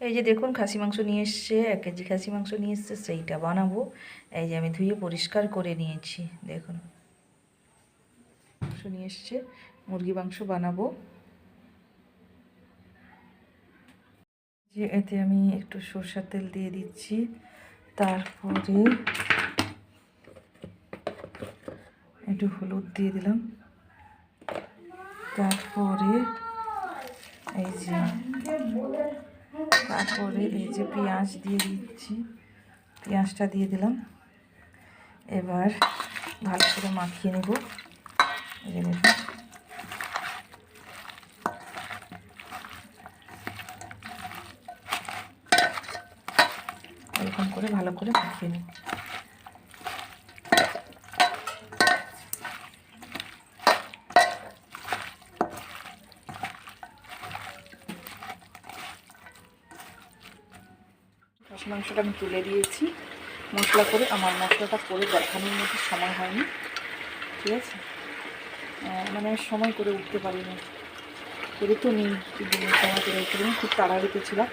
এই যে দেখুন, খাসি মাংস নিয়ে এসছে, এক কেজি খাসি মাংস নিয়ে এসছে, সেইটা বানাবো। এই যে আমি ধুয়ে পরিষ্কার করে নিয়েছি, দেখুন। মাংস নিয়ে এসছে, মুরগি মাংস বানাবো। যে এতে আমি একটু সরষের তেল দিয়ে দিচ্ছি, তারপরে একটু হলুদ দিয়ে দিলাম। তারপরে এই যে তারপরে এই যে পেঁয়াজ দিয়ে দিচ্ছি। পেঁয়াজটা দিয়ে দিলাম। এবার ভালো করে মাখিয়ে নেব। এরকম করে ভালো করে মাখিয়ে নেব। খাসি মাংসটা আমি তুলে দিয়েছি। মশলা করে, আমার মশলাটা করে দেখানোর মতো সময় হয়নি। ঠিক আছে? মানে সময় করে উঠতে পারিনি। করে তো নেই কিন্তু সময় করে উঠতে খুব তাড়াহুড়িতে ছিলাম।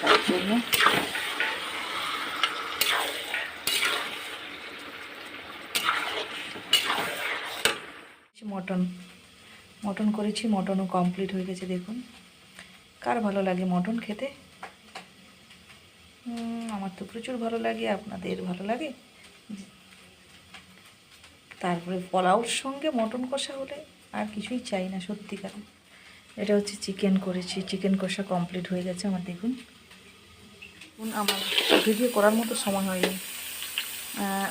তার জন্য মটন। মটন করেছি, মটনও কমপ্লিট হয়ে গেছে, দেখুন। কার ভালো লাগে মটন খেতে? আমার তো প্রচুর ভালো লাগে, আপনাদের ভালো লাগে? তারপরে পোলাওর সঙ্গে মটন কষা হলে আর কিছুই চাই না সত্যিকার এটা হচ্ছে চিকেন করেছি, চিকেন কষা কমপ্লিট হয়ে গেছে আমার, দেখুন। আমার ভিডিও করার মতো সময় হয়নি।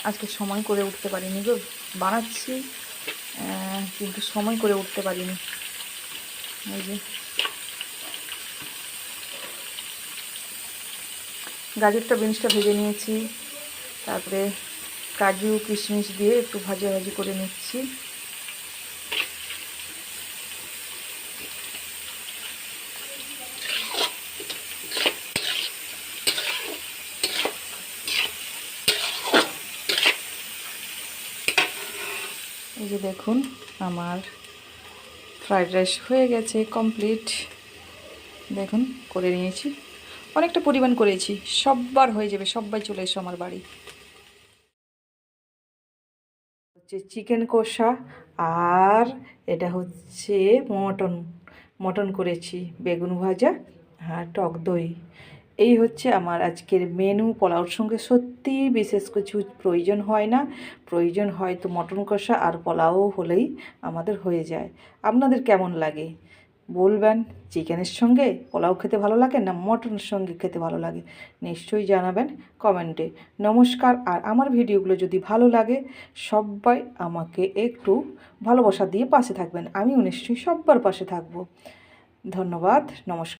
আজকে সময় করে উঠতে পারিনি গো, বানাচ্ছি কিন্তু সময় করে উঠতে পারিনি। এই যে গাজরটা, বিনসটা ভেজে নিয়েছি। তারপরে কাজু, কিশমিশ দিয়ে একটু ভাজা ভাজি করে নিচ্ছি। এই যে দেখুন, আমার ফ্রাইড রাইস হয়ে গেছে কমপ্লিট। দেখুন, করে নিয়েছি। অনেকটা পরিমাণ করেছি। সববার হয়ে যাবে সবাই চলে এসো আমার বাড়ি। হচ্ছে চিকেন কষা আর এটা হচ্ছে মটন মটন করেছি, বেগুন ভাজা আর টক দই। এই হচ্ছে আমার আজকের মেনু পোলাওর সঙ্গে সত্যি বিশেষ কিছু প্রয়োজন হয় না। প্রয়োজন হয় তো মটন কষা আর পোলাও হলেই আমাদের হয়ে যায়। আপনাদের কেমন লাগে? বলবেন, চিকেনের সঙ্গে পোলাও খেতে ভালো লাগে না মটনের সঙ্গে খেতে ভালো লাগে? নিশ্চয়ই জানাবেন কমেন্টে। নমস্কার, আর আমার ভিডিওগুলো যদি ভালো লাগে, সবাই আমাকে একটু ভালোবাসা দিয়ে পাশে থাকবেন। আমিও নিশ্চয়ই সব্বার পাশে থাকব। ধন্যবাদ, নমস্কার।